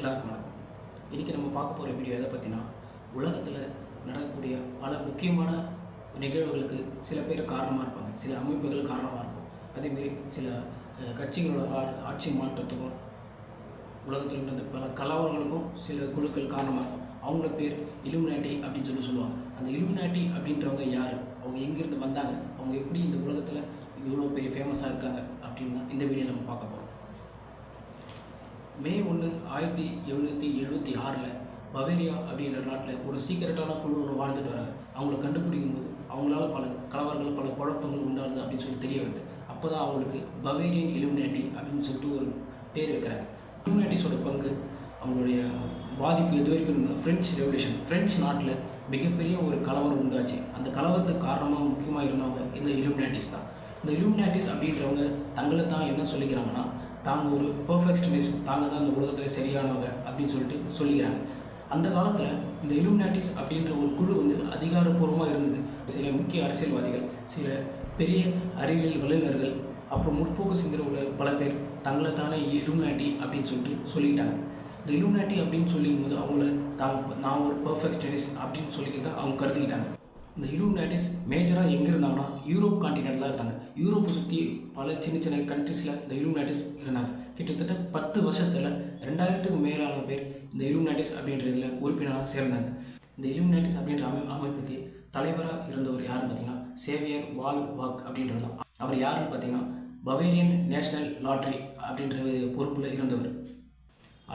எல்லாருக்கும் வணக்கம். இன்றைக்கி நம்ம பார்க்க போகிற வீடியோ எதை பற்றினா உலகத்தில் நடக்கக்கூடிய பல முக்கியமான நிகழ்வுகளுக்கு சில பேர் காரணமாக இருப்பாங்க. சில அமைப்புகள் காரணமாக இருக்கும். அதேமாரி சில கட்சிகளோட ஆ- ஆட்சி மாற்றத்துக்கும் உலகத்தில் நடந்த பல கலவரங்களுக்கும் சில குழுக்கள் காரணமாக இருக்கும். அவங்களோட பேர் இலுமினாட்டி அப்படின்னு சொல்லி சொல்லுவாங்க. அந்த இலுமினாட்டி அப்படின்றவங்க யார்? அவங்க எங்கேருந்து வந்தாங்க? அவங்க எப்படி இந்த உலகத்தில் இவ்வளோ பெரிய ஃபேமஸாக இருக்காங்க அப்படின்னு தான் இந்த வீடியோ நம்ம பார்க்க போகிறோம் மே ஒன்று ஆயிரத்தி எழுநூற்றி எழுபத்தி ஆறில் பவேரியா அப்படின்ற நாட்டில் ஒரு சீக்கிரட்டான குழு ஒன்று வாழ்ந்துட்டு வராங்க. அவங்கள கண்டுபிடிக்கும் போது அவங்களால பல கலவரங்கள் பல குழப்பங்கள் உண்டாகுது அப்படின்னு சொல்லி தெரிய வருது. அப்போ தான் அவங்களுக்கு பவேரியன் இலுமினேட்டி அப்படின்னு சொல்லிட்டு ஒரு பேர் வைக்கிறாங்க. இலுமினேட்டிஸோட பங்கு அவங்களுடைய பாதிப்பு எது வரைக்கும் ஃப்ரெஞ்ச் ரெவல்யூஷன் ஃப்ரெஞ்ச் நாட்டில் மிகப்பெரிய ஒரு கலவரம் உண்டாச்சு. அந்த கலவரத்துக்கு காரணமாக முக்கியமாக இருந்தவங்க இந்த இலுமினாட்டிஸ் தான். இந்த இலுமினாட்டிஸ் அப்படின்றவங்க தங்களை தான் என்ன சொல்லிக்கிறாங்கன்னா தாங்க ஒரு பெர்ஃபெக்ஷனிஸ்ட் தாங்க தான் இந்த உலகத்தில் சரியானவங்க அப்படின்னு சொல்லிட்டு சொல்லிக்கிறாங்க. அந்த காலத்தில் இந்த இலுமினாட்டிஸ் அப்படின்ற ஒரு குழு வந்து அதிகாரப்பூர்வமாக இருந்தது. சில முக்கிய அரசியல்வாதிகள் சில பெரிய அறிவியல் வல்லுநர்கள் அப்புறம் முற்போக்கு சிந்தனை உள்ள பல பேர் தங்களை தானே இலுமினாட்டி அப்படின்னு சொல்லிட்டு சொல்லிட்டாங்க இந்த இலுமினாட்டி அப்படின்னு சொல்லும்போது போது அவங்கள தான் நான் ஒரு பெர்ஃபெக்ஷனிஸ்ட் அப்படின்னு சொல்லிக்கிட்டு அவங்க கருத்துக்கிட்டாங்க இந்த இலுமினாட்டிஸ் மேஜராக எங்கே இருந்தாங்கன்னா யூரோப் காண்டினென்ட்டில் இருந்தாங்க. யூரோப்பை சுற்றி பல சின்ன சின்ன கண்ட்ரீஸில் இந்த இலுமினாட்டிஸ் இருந்தாங்க. கிட்டத்தட்ட பத்து வருஷத்தில் ரெண்டாயிரத்துக்கு மேலான பேர் இந்த இலுமினாட்டிஸ் அப்படின்றதுல உறுப்பினராக சேர்ந்தாங்க. இந்த இலுமினாட்டிஸ் அப்படின்ற அமை அமைப்புக்கு தலைவராக இருந்தவர் யாருன்னு பார்த்தீங்கன்னா சேவியர் வால் வாக் அப்படின்றது தான். அவர் யாருன்னு பார்த்தீங்கன்னா பவேரியன் நேஷனல் லாட்ரி அப்படின்ற பொறுப்பில் இருந்தவர்.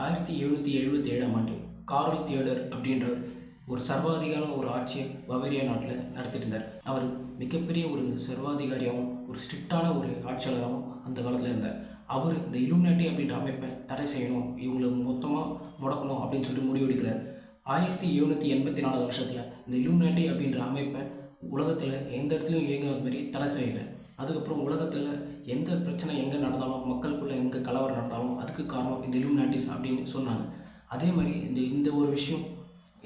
ஆயிரத்தி எழுநூற்றி எழுபத்தி ஏழாம் ஆண்டு கார்ல் தியோடர் அப்படின்றவர். ஒரு சர்வாதிகாரம் ஒரு ஆட்சியை பவேரியா நாட்டில் நடத்திட்டு இருந்தார் அவர் மிகப்பெரிய ஒரு சர்வாதிகாரியாகவும் ஒரு ஸ்ட்ரிக்டான ஒரு ஆட்சியாளராகவும் அந்த காலத்தில் இருந்தார். அவர் இந்த இலுமினாட்டி அப்படின்ற அமைப்பை தடை செய்யணும் இவங்களை மொத்தமாக முடக்கணும் அப்படின்னு சொல்லிட்டு முடிவெடுக்கிறார் ஆயிரத்தி எழுநூற்றி எண்பத்தி நாலாவது வருஷத்தில் இந்த இலுமினாட்டி அப்படின்ற அமைப்பை உலகத்தில் எந்த இடத்துலையும் இயங்காத மாதிரி தடை செய்கிறார் அதுக்கப்புறம் உலகத்தில் எந்த பிரச்சனை எங்கே நடந்தாலும் மக்களுக்குள்ளே எங்கே கலவரம் நடந்தாலும் அதுக்கு காரணம் இந்த இலுமினாட்டிஸ் அப்படின்னு சொன்னாங்க. அதே மாதிரி இந்த இந்த ஒரு விஷயம்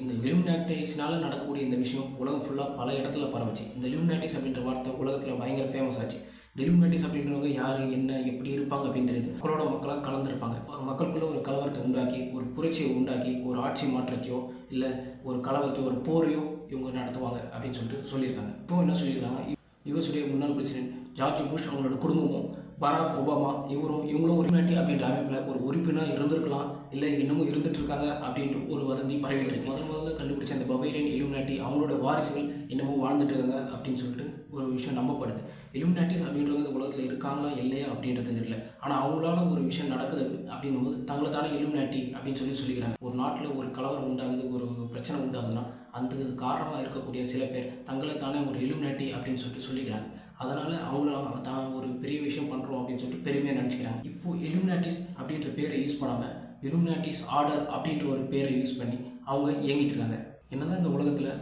இந்த இலுமினாட்டிஸ்னால நடக்கக்கூடிய இந்த விஷயம் உலகம் ஃபுல்லாக பல இடத்துல பரவச்சு. இந்த இலுமினாட்டிஸ் அப்படின்ற வார்த்தை உலகத்தில் பயங்கர ஃபேமஸ் ஆச்சு. இந்த இலுமினாட்டிஸ் அப்படின்றவங்க யார் என்ன எப்படி இருப்பாங்க அப்படின்னு தெரியுது. மக்களோட மக்களாக கலந்துருப்பாங்க. மக்களுக்குள்ளே ஒரு கலவரத்தை உண்டாக்கி ஒரு புரட்சியை உண்டாக்கி ஒரு ஆட்சி மாற்றத்தையோ இல்லை ஒரு கலவரத்தையோ ஒரு போரையோ இவங்க நடத்துவாங்க அப்படின்னு சொல்லிட்டு சொல்லியிருக்காங்க. இப்போ என்ன சொல்லியிருக்காங்க யுஎஸ்டைய முன்னாள் பிரசிடென்ட் ஜார்ஜ் புஷ் அவங்களோட குடும்பமும் பராக் ஒபாமா இவரும் இவங்களும் உரிமையாட்டி அப்படின்ற அமைப்பில் ஒரு உறுப்பினர் இருந்திருக்கலாம் இல்லை இன்னமும் இருந்துட்டு இருக்காங்க அப்படின்ட்டு ஒரு வதந்தி பரவிட்டு இருக்கு முதல் முதல்ல கண்டுபிடிச்ச அந்த பவேரியன் இலுமினாட்டி அவங்களோட வாரிசுகள் இன்னமும் வாழ்ந்துட்டு இருக்காங்க அப்படின்னு சொல்லிட்டு ஒரு விஷயம் நம்பப்படுது. இலுமினாட்டிஸ் அப்படின்றவங்க இந்த உலகத்தில் இருக்காங்களா இல்லையா அப்படின்றது தெரியல. ஆனால் அவங்களால ஒரு விஷயம் நடக்குது அப்படிங்கும்போது தங்களை தானே இலுமினாட்டி அப்படின்னு சொல்லி சொல்லிக்கிறாங்க. ஒரு நாட்டில் ஒரு கலவரம் உண்டாகுது ஒரு பிரச்சனை உண்டாகுதுன்னா அந்த காரணமாக இருக்கக்கூடிய சில பேர் தங்களை தானே ஒரு இலுமினாட்டி அப்படின்னு சொல்லிட்டு சொல்லிக்கிறாங்க. அதனால் அவங்கள தான் ஒரு பெரிய விஷயம் பண்ணுறோம் அப்படின்னு சொல்லிட்டு பெருமையாக நினச்சிக்கிறாங்க. இப்போது இலுமினாட்டிஸ் அப்படின்ற பேரை யூஸ் பண்ணாமல் இலுமினாட்டிஸ் ஆர்டர் அப்படின்ற ஒரு பேரை யூஸ் பண்ணி அவங்க இயங்கிட்டு இருக்காங்க. என்னதான் இந்த உலகத்தில்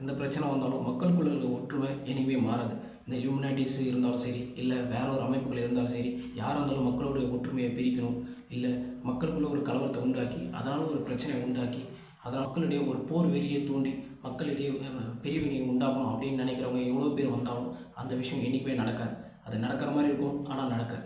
எந்த பிரச்சனை வந்தாலும் மக்களுக்குள்ள இருக்க ஒற்றுமை இனிமே மாறாது. இந்த இலுமினாட்டிஸ் இருந்தாலும் சரி இல்லை வேற ஒரு அமைப்புகள் இருந்தாலும் சரி யாராக இருந்தாலும் மக்களுடைய ஒற்றுமையை பிரிக்கணும். இல்லை மக்களுக்குள்ள ஒரு கலவரத்தை உண்டாக்கி அதனால் ஒரு பிரச்சனையை உண்டாக்கி அதனால் மக்களிடையே ஒரு போர் வெறியை தூண்டி மக்களிடையே பிரிவினையை உண்டாகணும் அப்படின்னு நினைக்கிறவங்க எவ்வளோ பேர் வந்தாலும் அந்த விஷயம் என்றைக்குமே நடக்காது. அது நடக்கிற மாதிரி இருக்கும் ஆனால் நடக்காது.